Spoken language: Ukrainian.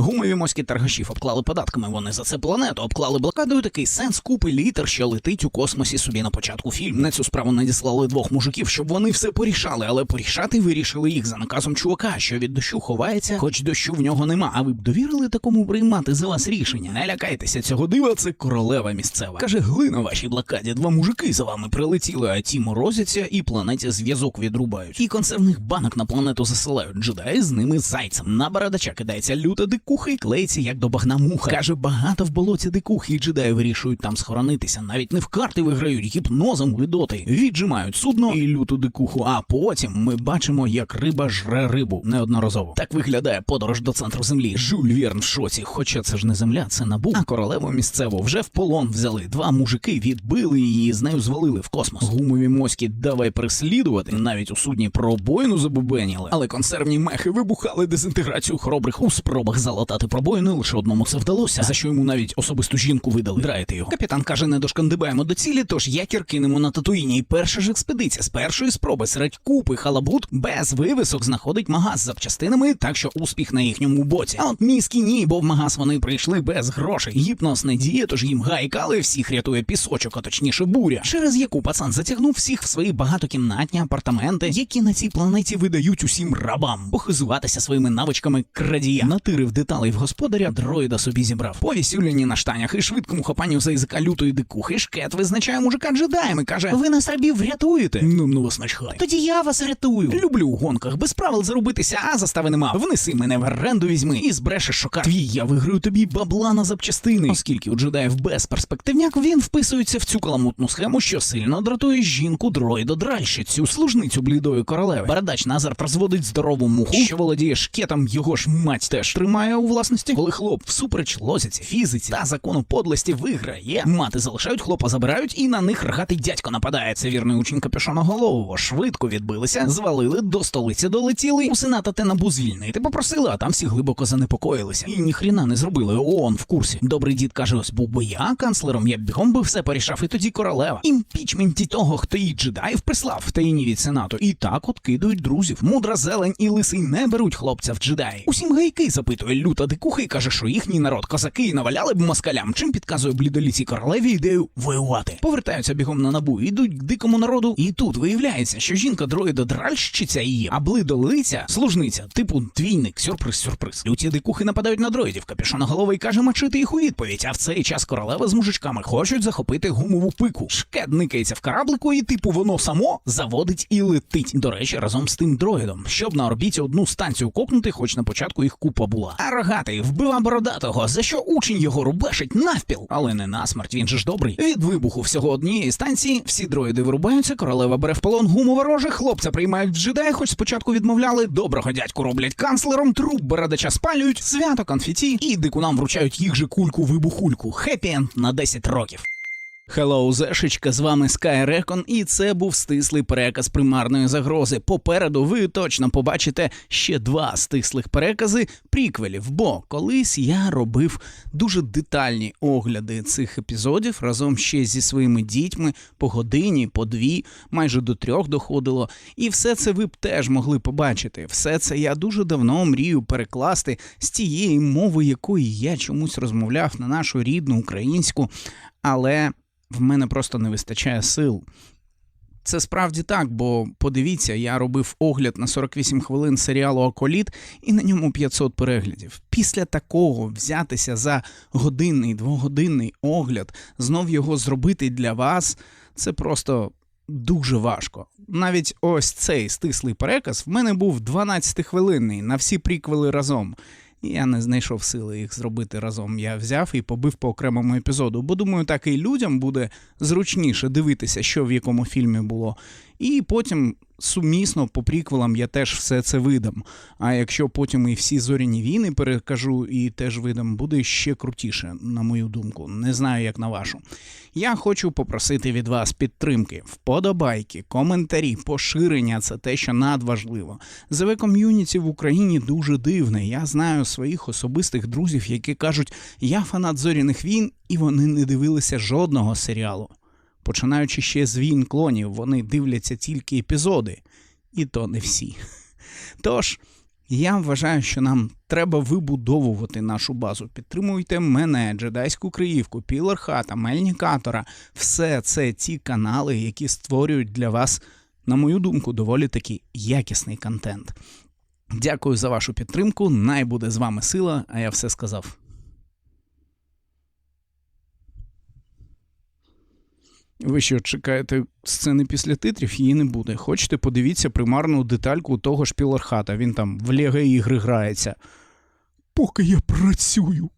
Гумові моські торгашів обклали податками. Вони за це планету обклали блокадою. Такий сенс купи літер, що летить у космосі собі на початку фільму. На цю справу надіслали двох мужиків, щоб вони все порішали, але порішати вирішили їх за наказом чувака, що від дощу ховається, хоч дощу в нього нема. А ви б довірили такому приймати за вас рішення? Не лякайтеся цього дива, це королева місцева. Каже, глина вашій блокаді. Два мужики за вами прилетіли, а ті морозяться і планеті зв'язок відрубають. І консервних банок на планету засилають. Джедаї з ними зайцем. На бородача кидається люта дикуха і клеїться як до багна муха. Каже, багато в болоті дикухи, і джедаї вирішують там схоронитися. Навіть не в карти виграють, гіпнозом видоти. Віджимають судно і люту дикуху. А потім ми бачимо, як риба жре рибу неодноразово. Так виглядає подорож до центру землі. Жюль Вірн в шоці. Хоча це ж не земля, це набу. А королеву місцеву вже в полон взяли. Два мужики відбили її, з нею звалили в космос. Гумові моські давай переслідувати. Навіть у судні про обоїну забубеніли. Але консервні мехи вибухали дезінтеграцію хоробрих у спробах залатати пробоїни. Лише одному це вдалося. За що йому навіть особисту жінку видали. Драйте його. Капітан каже, не дошкандибаємо до цілі, тож якір кинемо на татуїні. І перша ж експедиція з першої спроби серед купи халабут без вивисок знаходить магаз з запчастинами, так що успіх на їхньому боці. А от міські ні, бо в магаз вони прийшли без грошей. Гіпноз не діє, тож їм гайкали, всіх рятує пісочок, а точніше буря, через яку пацан затягнув всіх в свої багатокімнатні апартаменти, які на цій планеті видають усім рабам, похизуватися своїми навичками крадія. Натирив деталей в господаря, дроїда собі зібрав. Повісюлені на штанях і швидкому хапанню за язика лютої дикухи. Шкет визначає мужика джедаєм і каже: Ви нас рабів врятуєте? Ну ну вас начхай. Тоді я вас рятую. Люблю у гонках без правил заробитися, а застави нема. Внеси мене в оренду візьми і збрешеш шока. Твій я виграю тобі бабла на запчастини. Оскільки у джедаїв безперспективняк, він вписується в цю каламутну схему, що сильно дратує жінку дроїдо дральщицю, служницю блідої королеви. Бородач Назар розводить здорову муху, що володіє шкетом, його ж мать теж тримає у власності. Коли хлоп всупереч лозіці, фізиці та закону подлості виграє, мати залишають, хлопа забирають, і на них рогатий дядько нападає. Це вірний учень капюшоноголового. Швидко відбилися, звалили, до столиці долетіли. У сената те набу звільнити попросили, а там всі глибоко занепокоїлися. І ніхріна не зробили. ООН в курсі. Добрий дід каже: ось був би я канцлером, я бігом би все порішав, і тоді королева. Імпічменті того, хто її джедаїв прислав в таїні від сенату. І так от кидають друзів. Мудра зелень і лисий не беруть хлопця в джедаї. Усім гайки запитує люта дикуха і каже, що їхній народ козаки наваляли б москалям. Чим підказує блідоліцій королеві ідею воювати. Повертаються бігом на набу, ідуть к дикому народу. І тут виявляється, що жінка дроїда дральщиця її, а блидолиця служниця, типу двійник, сюрприз, сюрприз. Люті дикухи нападають на дроїдів. Капюшоноголовий каже мочити їх у відповідь. А в цей час королева з мужичками хочуть захопити гумову пику. Шкет никається в кораблику, і типу воно само заводить і летить. До речі, разом з тим дроїдом, щоб на орбіті одну станцію копнути, хоч на початку їх купа була. Рогатий вбива бородатого, за що учень його рубешить навпіл, але не насмерть. Він же ж добрий. Від вибуху всього однієї станції всі дроїди вирубаються. Королева бере в полон гуму вороже, хлопця приймають в джедай, хоч спочатку відмовляли. Доброго дядьку роблять канцлером, труп бородача спалюють, свято конфеті і дикунам вручають їх же кульку вибухульку. Хеппі-енд на 10 років. Хеллоу, Зешечка, з вами Sky Recon, і це був стислий переказ примарної загрози. Попереду ви точно побачите ще два стислих перекази приквелів, бо колись я робив дуже детальні огляди цих епізодів разом ще зі своїми дітьми по годині, по дві, майже до трьох доходило. І все це ви б теж могли побачити. Все це я дуже давно мрію перекласти з тієї мови, якої я чомусь розмовляв на нашу рідну українську, але в мене просто не вистачає сил. Це справді так, бо подивіться, я робив огляд на 48 хвилин серіалу Аколіт і на ньому 500 переглядів. Після такого взятися за годинний, двогодинний огляд, знов його зробити для вас це просто дуже важко. Навіть ось цей стислий переказ в мене був 12-хвилинний на всі приквели разом. Я не знайшов сили їх зробити разом. Я взяв і побив по окремому епізоду, бо думаю, так і людям буде зручніше дивитися, що в якому фільмі було. І потім сумісно по приквелам я теж все це видам. А якщо потім і всі зоряні війни перекажу і теж видам, буде ще крутіше, на мою думку. Не знаю, як на вашу. Я хочу попросити від вас підтримки, вподобайки, коментарі, поширення це те, що надважливо. ЗВ ком'юніті в Україні дуже дивне. Я знаю своїх особистих друзів, які кажуть, я фанат зоряних війн, і вони не дивилися жодного серіалу. Починаючи ще з війн клонів, вони дивляться тільки епізоди, і то не всі. Тож, Я вважаю, що нам треба вибудовувати нашу базу. Підтримуйте мене, джедайську криївку, пілерхата, мельнікатора. Все це ті канали, які створюють для вас, на мою думку, доволі таки якісний контент. Дякую за вашу підтримку. Най буде з вами сила, а я все сказав. Ви що чекаєте сцени після титрів? Її не буде. Хочете, подивіться примарну детальку того ж Пілархата. Він там в лего ігри грається. Поки я працюю.